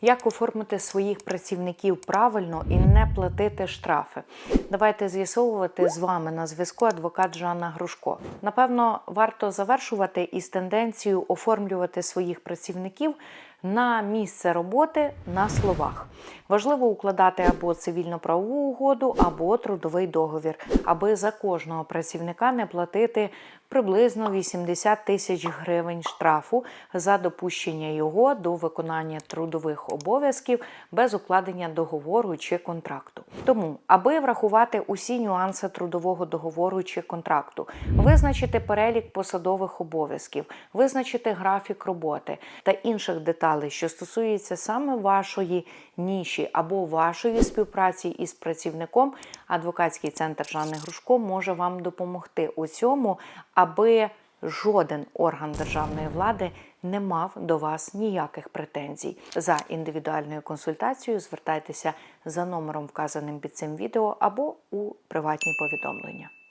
Як оформити своїх працівників правильно і не платити штрафи? Давайте з'ясовувати з вами на зв'язку адвокат Жанна Грушко. Напевно, варто завершувати із тенденцією оформлювати своїх працівників на місце роботи на словах. Важливо укладати або цивільно-правову угоду, або трудовий договір, аби за кожного працівника не платити приблизно 80 тисяч гривень штрафу за допущення його до виконання трудових обов'язків без укладення договору чи контракту. Тому, аби врахувати усі нюанси трудового договору чи контракту, визначити перелік посадових обов'язків, визначити графік роботи та інших деталей, що стосуються саме вашої ніші або вашої співпраці із працівником, адвокатський центр Жанни Грушко може вам допомогти у цьому, аби жоден орган державної влади не мав до вас ніяких претензій. За індивідуальною консультацією звертайтеся за номером, вказаним під цим відео, або у приватні повідомлення.